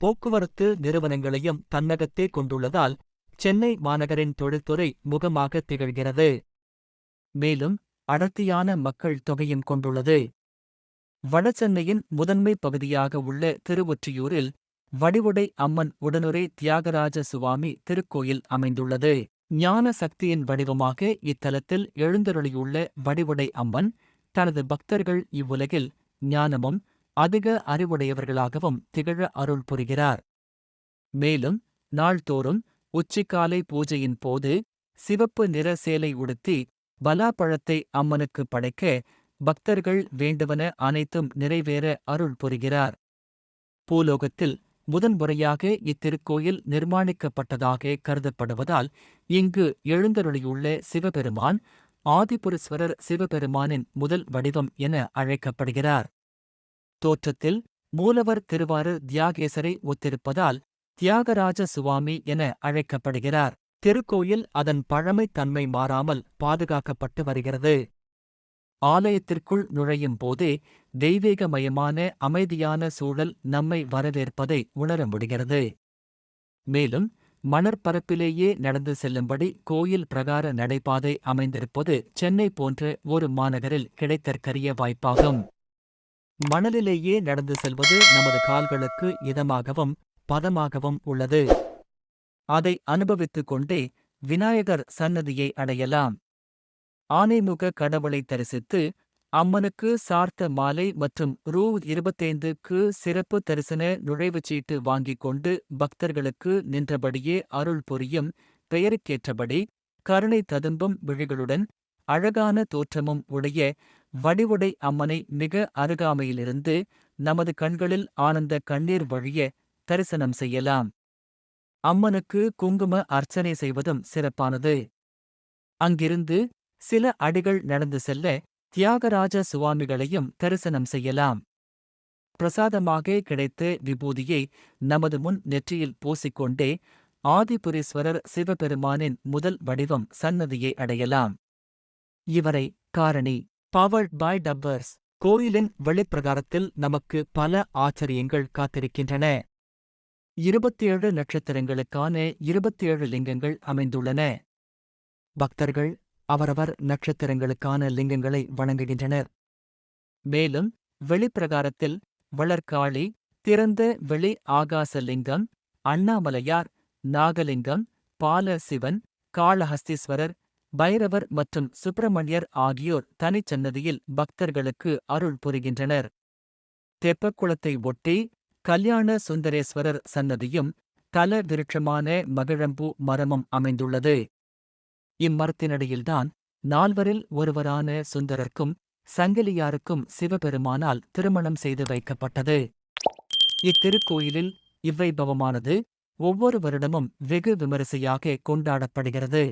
போக்குவரத்து நிறுவனங்களையும் தன்னகத்தே கொண்டுள்ளதால் சென்னை மாநகரின் தொழில்துறை முகமாக திகழ்கிறது. மேலும் அடர்த்தியான மக்கள் தொகையும் கொண்டுள்ளது. வடசென்னையின் முதன்மை பகுதியாக உள்ள திருவொற்றியூரில் வடிவுடை அம்மன் உடனுரை தியாகராஜ சுவாமி திருக்கோயில் அமைந்துள்ளது. ஞான சக்தியின் வடிவமாக இத்தலத்தில் எழுந்தருளியுள்ள வடிவுடை அம்மன் தனது பக்தர்கள் இவ்வுலகில் ஞானமும் அதிக அறிவுடையவர்களாகவும் திகழ அருள் புரிகிறார். மேலும் நாள்தோறும் உச்சிக்காலை பூஜையின் போது சிவப்பு நிற சேலை உடுத்தி பலாப்பழத்தை அம்மனுக்கு படைக்க பக்தர்கள் வேண்டுவன அனைத்தும் நிறைவேற அருள் புரிகிறார். பூலோகத்தில் முதன்முறையாக இத்திருக்கோயில் நிர்மாணிக்கப்பட்டதாக கருதப்படுவதால் இங்கு எழுந்தருளியுள்ள சிவபெருமான் ஆதிபுரீஸ்வரர் சிவபெருமானின் முதல் வடிவம் என அழைக்கப்படுகிறார். தோற்றத்தில் மூலவர் திருவாறு தியாகேசரை ஒத்திருப்பதால் தியாகராஜ சுவாமி என அழைக்கப்படுகிறார். திருக்கோயில் அதன் பழமைத் தன்மை மாறாமல் பாதுகாக்கப்பட்டு வருகிறது. ஆலயத்திற்குள் நுழையும் போதே தெய்வீகமயமான அமைதியான சூழல் நம்மை வரவேற்பதை உணர முடிகிறது. மேலும் மணற்பரப்பிலேயே நடந்து செல்லும்படி கோயில் பிரகார நடைபாதை அமைந்திருப்பது சென்னை போன்ற ஒரு மாநகரில் கிடைத்தற்கரிய வாய்ப்பாகும். மணலிலேயே நடந்து செல்வது நமது கால்களுக்கு இதமாகவும் பதமாகவும் உள்ளது. அதை அனுபவித்துக் கொண்டே விநாயகர் சன்னதியை அடையலாம். ஆனைமுக கடவுளை தரிசித்து அம்மனுக்கு சார்த்த மாலை மற்றும் ரூ இருபத்தைந்துக்கு சிறப்பு தரிசன நுழைவுச் சீட்டு வாங்கிக் கொண்டு பக்தர்களுக்கு நின்றபடியே அருள் புரியும் பெயருக்கேற்றபடி கருணை ததும்பும் விழிகளுடன் அழகான தோற்றமும் உடைய வடிவுடை அம்மனை மிக அருகாமையிலிருந்து நமது கண்களில் ஆனந்த கண்ணீர் வழிய தரிசனம் செய்யலாம். அம்மனுக்கு குங்கும அர்ச்சனை செய்வதும் சிறப்பானது. அங்கிருந்து சில அடிகள் நடந்து செல்ல தியாகராஜ சுவாமிகளையும் தரிசனம் செய்யலாம். பிரசாதமாக கிடைத்த விபூதியை நமது முன் நெற்றியில் பூசிக்கொண்டே ஆதிபுரீஸ்வரர் சிவபெருமானின் முதல் வடிவம் சன்னதியை அடையலாம். இவரை காரணி பவர்ட் பை டப்பர்ஸ் கோயிலின் வெளிப்பிரகாரத்தில் நமக்கு பல ஆச்சரியங்கள் காத்திருக்கின்றன. இருபத்தேழு நட்சத்திரங்களுக்கான இருபத்தேழு லிங்கங்கள் அமைந்துள்ளன. பக்தர்கள் அவரவர் நட்சத்திரங்களுக்கான லிங்கங்களை வணங்குகின்றனர். மேலும் வெளிப்பிரகாரத்தில் வளர்காளி திறந்த வெளி ஆகாச லிங்கம் அண்ணாமலையார் நாகலிங்கம் பால சிவன் காளஹஸ்தீஸ்வரர் பைரவர் மற்றும் சுப்பிரமணியர் ஆகியோர் தனிச்சன்னதியில் பக்தர்களுக்கு அருள் புரிகின்றனர். தெப்பக்குளத்தை ஒட்டி கல்யாண சுந்தரேஸ்வரர் சன்னதியும் தல விருட்சமான மகிழம்பூ மரமும் அமைந்துள்ளது. இம்மரத்தினடியில்தான் நால்வரில் ஒருவரான சுந்தரர்க்கும் சங்கிலியாருக்கும் சிவபெருமானால் திருமணம் செய்து வைக்கப்பட்டது. இத்திருக்கோயிலில் இவ்வைபவமானது ஒவ்வொரு வருடமும் வெகு விமரிசையாக கொண்டாடப்படுகிறது.